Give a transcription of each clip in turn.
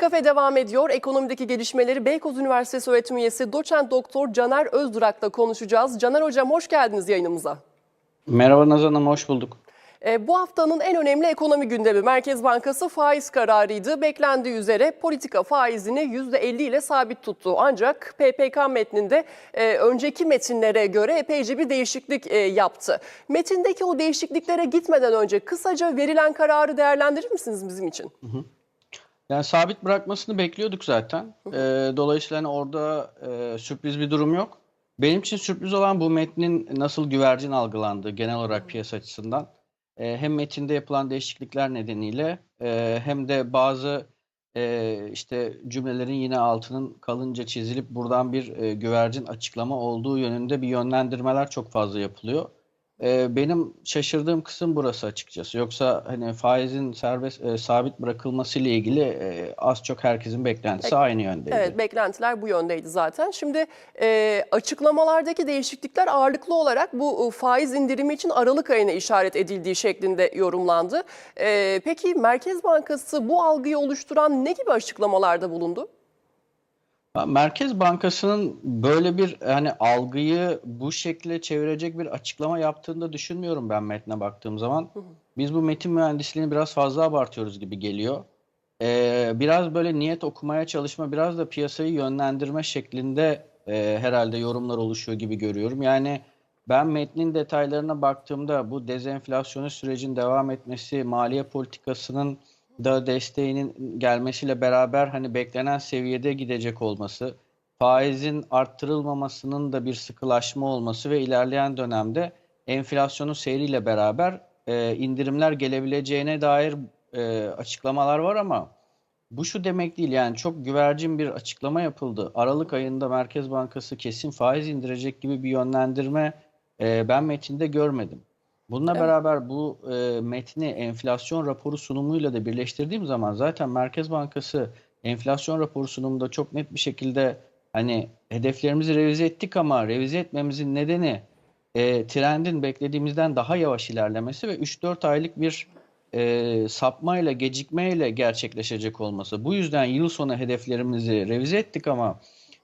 E-Kafe devam ediyor. Ekonomideki gelişmeleri Beykoz Üniversitesi öğretim üyesi doçent doktor Caner Özdurak'la konuşacağız. Caner Hocam hoş geldiniz yayınımıza. Merhaba Nazan Hanım, hoş bulduk. E, bu haftanın en önemli ekonomi gündemi Merkez Bankası faiz kararıydı. Beklendiği üzere politika faizini %50 ile sabit tuttu. Ancak PPK metninde e, önceki metinlere göre epeyce bir değişiklik e, yaptı. Metindeki o değişikliklere gitmeden önce kısaca verilen kararı değerlendirir misiniz bizim için? Yani sabit bırakmasını bekliyorduk zaten. Ee, dolayısıyla hani orada e, sürpriz bir durum yok. Benim için sürpriz olan bu metnin nasıl güvercin algılandığı genel olarak piyasa açısından. Ee, hem metinde yapılan değişiklikler nedeniyle e, hem de bazı e, işte cümlelerin yine altının kalınca çizilip buradan bir e, güvercin açıklama olduğu yönünde bir yönlendirmeler çok fazla yapılıyor. Ee, benim şaşırdığım kısım burası açıkçası. Yoksa hani faizin serbest e, sabit bırakılması ile ilgili e, az çok herkesin beklentisi aynı yöndeydi. Evet, beklentiler bu yöndeydi zaten. Şimdi e, açıklamalardaki değişiklikler ağırlıklı olarak bu e, faiz indirimi için Aralık ayına işaret edildiği şeklinde yorumlandı. E, peki Merkez Bankası bu algıyı oluşturan ne gibi açıklamalarda bulundu? Merkez Bankası'nın böyle bir hani algıyı bu şekilde çevirecek bir açıklama yaptığını da düşünmüyorum ben metne baktığım zaman. Biz bu metin mühendisliğini biraz fazla abartıyoruz gibi geliyor. Ee, biraz böyle niyet okumaya çalışma, biraz da piyasayı yönlendirme şeklinde e, herhalde yorumlar oluşuyor gibi görüyorum. Yani ben metnin detaylarına baktığımda bu dezenflasyonu sürecin devam etmesi, maliye politikasının da desteğinin gelmesiyle beraber hani beklenen seviyede gidecek olması, faizin arttırılmamasının da bir sıkılaşma olması ve ilerleyen dönemde enflasyonun seyriyle beraber e, indirimler gelebileceğine dair e, açıklamalar var ama bu şu demek değil yani çok güvercin bir açıklama yapıldı. Aralık ayında Merkez Bankası kesin faiz indirecek gibi bir yönlendirme e, ben metinde görmedim. Bununla Evet. beraber bu e, metni enflasyon raporu sunumuyla da birleştirdiğim zaman zaten Merkez Bankası enflasyon raporu sunumunda çok net bir şekilde hani hedeflerimizi revize ettik ama revize etmemizin nedeni e, trendin beklediğimizden daha yavaş ilerlemesi ve 3-4 aylık bir e, sapmayla, gecikmeyle gerçekleşecek olması. Bu yüzden yıl sonu hedeflerimizi revize ettik ama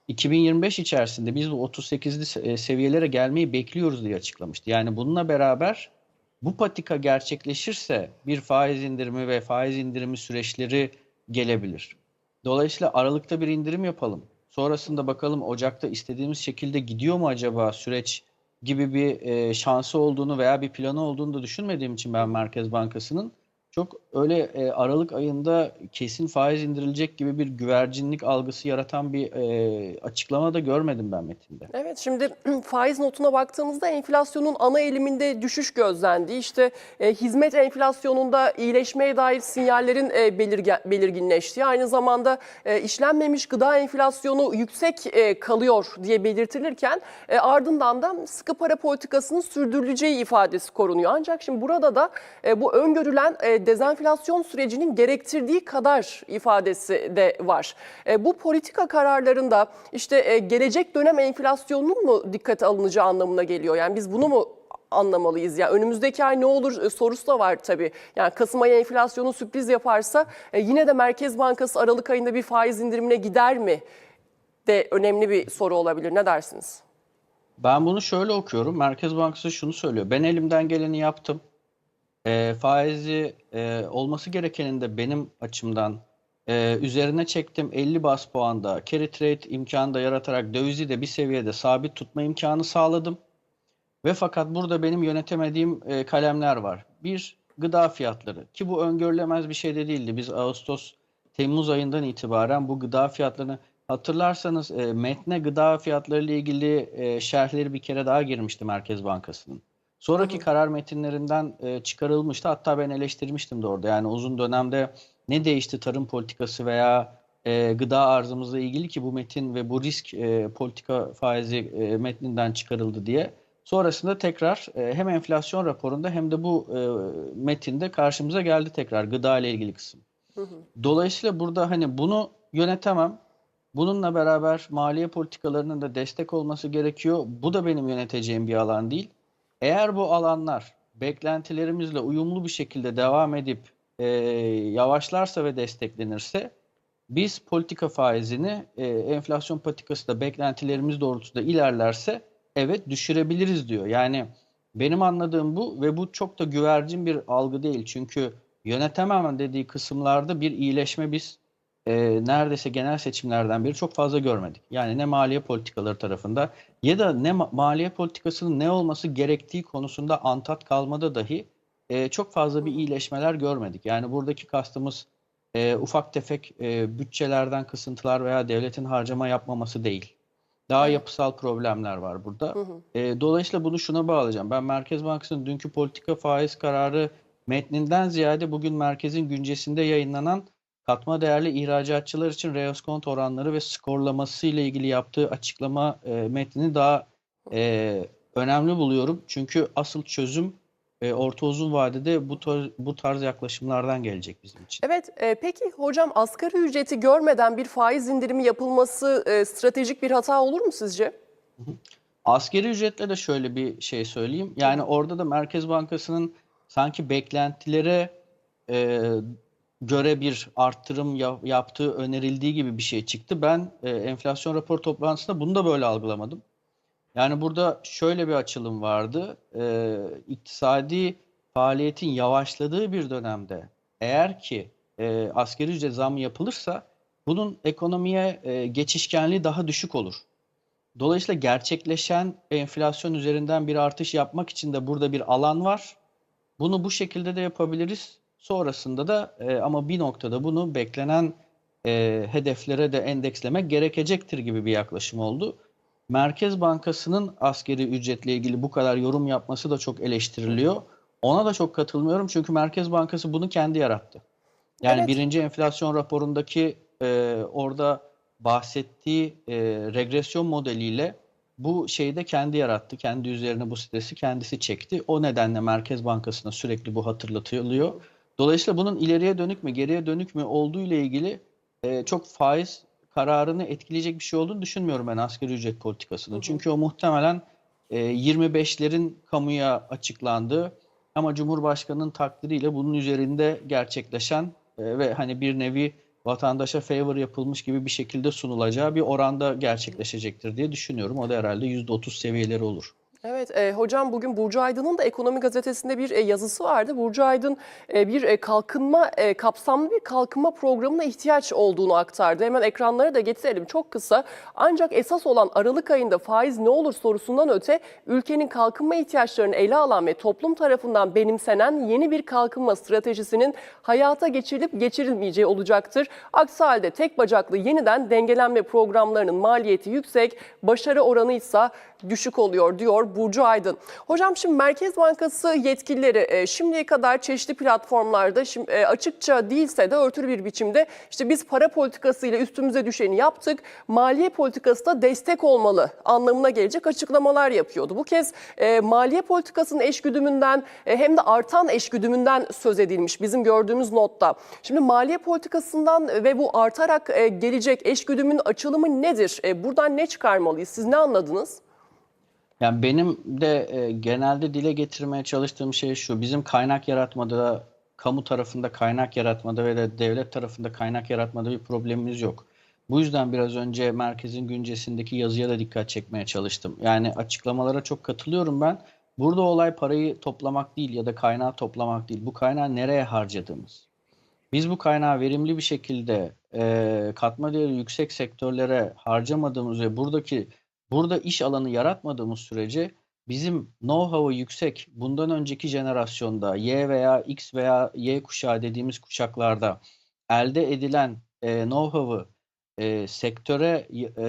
2025 içerisinde biz bu 38'li se- e, seviyelere gelmeyi bekliyoruz diye açıklamıştı. Yani bununla beraber bu patika gerçekleşirse bir faiz indirimi ve faiz indirimi süreçleri gelebilir. Dolayısıyla Aralık'ta bir indirim yapalım. Sonrasında bakalım Ocak'ta istediğimiz şekilde gidiyor mu acaba süreç gibi bir e, şansı olduğunu veya bir planı olduğunu da düşünmediğim için ben Merkez Bankası'nın çok öyle e, Aralık ayında kesin faiz indirilecek gibi bir güvercinlik algısı yaratan bir e, açıklama da görmedim ben metinde. Evet şimdi faiz notuna baktığımızda enflasyonun ana eğiliminde düşüş gözlendi. İşte e, hizmet enflasyonunda iyileşmeye dair sinyallerin e, belirge- belirginleştiği, aynı zamanda e, işlenmemiş gıda enflasyonu yüksek e, kalıyor diye belirtilirken e, ardından da sıkı para politikasının sürdürüleceği ifadesi korunuyor. Ancak şimdi burada da e, bu öngörülen e, dezenflasyon sürecinin gerektirdiği kadar ifadesi de var. E, bu politika kararlarında işte e, gelecek dönem enflasyonunun mu dikkate alınacağı anlamına geliyor? Yani biz bunu mu anlamalıyız? Yani önümüzdeki ay ne olur e, sorusu da var tabii. Yani Kasım ayı enflasyonu sürpriz yaparsa e, yine de Merkez Bankası Aralık ayında bir faiz indirimine gider mi? De önemli bir soru olabilir. Ne dersiniz? Ben bunu şöyle okuyorum. Merkez Bankası şunu söylüyor. Ben elimden geleni yaptım. E, faizi e, olması gerekenin de benim açımdan e, üzerine çektim. 50 bas puanda carry trade imkanı da yaratarak dövizi de bir seviyede sabit tutma imkanı sağladım. Ve fakat burada benim yönetemediğim e, kalemler var. Bir, gıda fiyatları ki bu öngörülemez bir şey de değildi. Biz Ağustos, Temmuz ayından itibaren bu gıda fiyatlarını hatırlarsanız e, metne gıda fiyatları ile ilgili e, şerhleri bir kere daha girmişti Merkez Bankası'nın. Sonraki karar metinlerinden e, çıkarılmıştı. Hatta ben eleştirmiştim de orada. Yani uzun dönemde ne değişti tarım politikası veya e, gıda arzımızla ilgili ki bu metin ve bu risk e, politika faizi e, metninden çıkarıldı diye. Sonrasında tekrar e, hem enflasyon raporunda hem de bu e, metinde karşımıza geldi tekrar gıda ile ilgili kısım. Dolayısıyla burada hani bunu yönetemem. Bununla beraber maliye politikalarının da destek olması gerekiyor. Bu da benim yöneteceğim bir alan değil. Eğer bu alanlar beklentilerimizle uyumlu bir şekilde devam edip e, yavaşlarsa ve desteklenirse Biz politika faizini e, enflasyon patikası da beklentilerimiz doğrultusunda ilerlerse evet düşürebiliriz diyor. Yani benim anladığım bu ve bu çok da güvercin bir algı değil. Çünkü yönetemem dediği kısımlarda bir iyileşme biz e, neredeyse genel seçimlerden beri çok fazla görmedik. Yani ne maliye politikaları tarafında ya da ne ma- maliye politikasının ne olması gerektiği konusunda antat kalmada dahi e, çok fazla bir iyileşmeler görmedik. Yani buradaki kastımız e, ufak tefek e, bütçelerden kısıntılar veya devletin harcama yapmaması değil. Daha yapısal problemler var burada. Hı hı. E, dolayısıyla bunu şuna bağlayacağım. Ben Merkez Bankası'nın dünkü politika faiz kararı metninden ziyade bugün merkezin güncesinde yayınlanan katma değerli ihracatçılar için reoskont oranları ve skorlaması ile ilgili yaptığı açıklama e, metnini daha e, önemli buluyorum. Çünkü asıl çözüm e, orta uzun vadede bu tarz, bu tarz yaklaşımlardan gelecek bizim için. Evet, e, peki hocam asgari ücreti görmeden bir faiz indirimi yapılması e, stratejik bir hata olur mu sizce? Askeri ücretle de şöyle bir şey söyleyeyim. Yani orada da Merkez Bankası'nın sanki beklentilere e, göre bir arttırım ya- yaptığı önerildiği gibi bir şey çıktı. Ben e, enflasyon rapor toplantısında bunu da böyle algılamadım. Yani burada şöyle bir açılım vardı. E, iktisadi faaliyetin yavaşladığı bir dönemde eğer ki e, asgari ücret zammı yapılırsa bunun ekonomiye e, geçişkenliği daha düşük olur. Dolayısıyla gerçekleşen enflasyon üzerinden bir artış yapmak için de burada bir alan var. Bunu bu şekilde de yapabiliriz. Sonrasında da e, ama bir noktada bunu beklenen e, hedeflere de endekslemek gerekecektir gibi bir yaklaşım oldu. Merkez Bankası'nın askeri ücretle ilgili bu kadar yorum yapması da çok eleştiriliyor. Ona da çok katılmıyorum çünkü Merkez Bankası bunu kendi yarattı. Yani Evet. birinci enflasyon raporundaki e, orada bahsettiği e, regresyon modeliyle bu şeyi de kendi yarattı. Kendi üzerine bu stresi kendisi çekti. O nedenle Merkez Bankası'na sürekli bu hatırlatılıyor. Dolayısıyla bunun ileriye dönük mü, geriye dönük mü olduğu ile ilgili e, çok faiz kararını etkileyecek bir şey olduğunu düşünmüyorum ben asgari ücret politikasının. Çünkü o muhtemelen e, 25'lerin kamuya açıklandığı ama Cumhurbaşkanı'nın takdiriyle bunun üzerinde gerçekleşen e, ve hani bir nevi vatandaşa favor yapılmış gibi bir şekilde sunulacağı bir oranda gerçekleşecektir diye düşünüyorum. O da herhalde %30 seviyeleri olur. Evet, e, hocam bugün Burcu Aydın'ın da Ekonomi Gazetesi'nde bir e, yazısı vardı. Burcu Aydın e, bir e, kalkınma, e, kapsamlı bir kalkınma programına ihtiyaç olduğunu aktardı. Hemen ekranlara da getirelim çok kısa. Ancak esas olan Aralık ayında faiz ne olur sorusundan öte ülkenin kalkınma ihtiyaçlarını ele alan ve toplum tarafından benimsenen yeni bir kalkınma stratejisinin hayata geçirilip geçirilmeyeceği olacaktır. Aksi halde tek bacaklı yeniden dengelenme programlarının maliyeti yüksek, başarı oranı ise düşük oluyor diyor Burcu Aydın. Hocam şimdi Merkez Bankası yetkilileri e, şimdiye kadar çeşitli platformlarda şimdi, e, açıkça değilse de örtülü bir biçimde işte biz para politikasıyla üstümüze düşeni yaptık. Maliye politikası da destek olmalı anlamına gelecek açıklamalar yapıyordu. Bu kez e, maliye politikasının eşgüdümünden e, hem de artan eşgüdümünden söz edilmiş bizim gördüğümüz notta. Şimdi maliye politikasından ve bu artarak e, gelecek eşgüdümün açılımı nedir? E, buradan ne çıkarmalıyız? Siz ne anladınız? Yani benim de e, genelde dile getirmeye çalıştığım şey şu. Bizim kaynak yaratmada, kamu tarafında kaynak yaratmada ve de devlet tarafında kaynak yaratmada bir problemimiz yok. Bu yüzden biraz önce merkezin güncesindeki yazıya da dikkat çekmeye çalıştım. Yani açıklamalara çok katılıyorum ben. Burada olay parayı toplamak değil ya da kaynağı toplamak değil. Bu kaynağı nereye harcadığımız. Biz bu kaynağı verimli bir şekilde e, katma değeri yüksek sektörlere harcamadığımız ve buradaki burada iş alanı yaratmadığımız sürece bizim know-how'ı yüksek bundan önceki jenerasyonda Y veya X veya Y kuşağı dediğimiz kuşaklarda elde edilen e, know-how'ı e, sektöre e,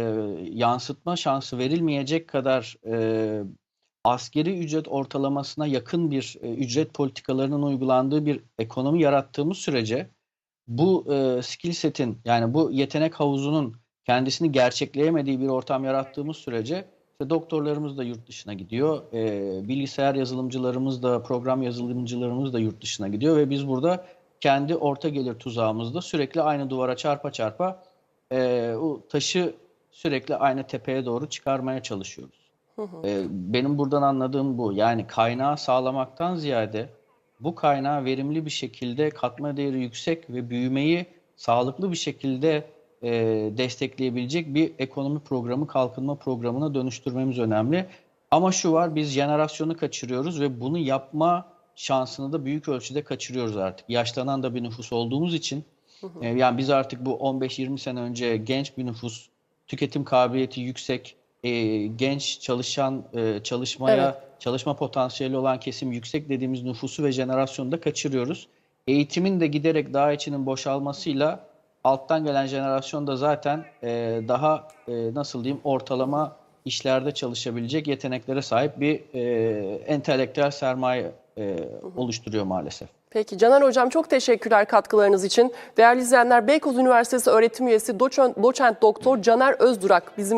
yansıtma şansı verilmeyecek kadar e, askeri ücret ortalamasına yakın bir e, ücret politikalarının uygulandığı bir ekonomi yarattığımız sürece bu e, skill set'in yani bu yetenek havuzunun kendisini gerçekleyemediği bir ortam yarattığımız sürece işte doktorlarımız da yurt dışına gidiyor, e, bilgisayar yazılımcılarımız da, program yazılımcılarımız da yurt dışına gidiyor ve biz burada kendi orta gelir tuzağımızda sürekli aynı duvara çarpa çarpa e, o taşı sürekli aynı tepeye doğru çıkarmaya çalışıyoruz. E, benim buradan anladığım bu. Yani kaynağı sağlamaktan ziyade bu kaynağı verimli bir şekilde katma değeri yüksek ve büyümeyi sağlıklı bir şekilde e, destekleyebilecek bir ekonomi programı, kalkınma programına dönüştürmemiz önemli. Ama şu var, biz jenerasyonu kaçırıyoruz ve bunu yapma şansını da büyük ölçüde kaçırıyoruz artık. Yaşlanan da bir nüfus olduğumuz için, e, yani biz artık bu 15-20 sene önce genç bir nüfus, tüketim kabiliyeti yüksek, e, genç çalışan, e, çalışmaya, Evet. çalışma potansiyeli olan kesim yüksek dediğimiz nüfusu ve jenerasyonu da kaçırıyoruz. Eğitimin de giderek daha içinin boşalmasıyla alttan gelen jenerasyon da zaten e, daha e, nasıl diyeyim ortalama işlerde çalışabilecek yeteneklere sahip bir e, entelektüel sermaye e, oluşturuyor maalesef. Peki Caner Hocam çok teşekkürler katkılarınız için. Değerli izleyenler Beykoz Üniversitesi öğretim üyesi doçent, doçent doktor Caner Özdurak bizim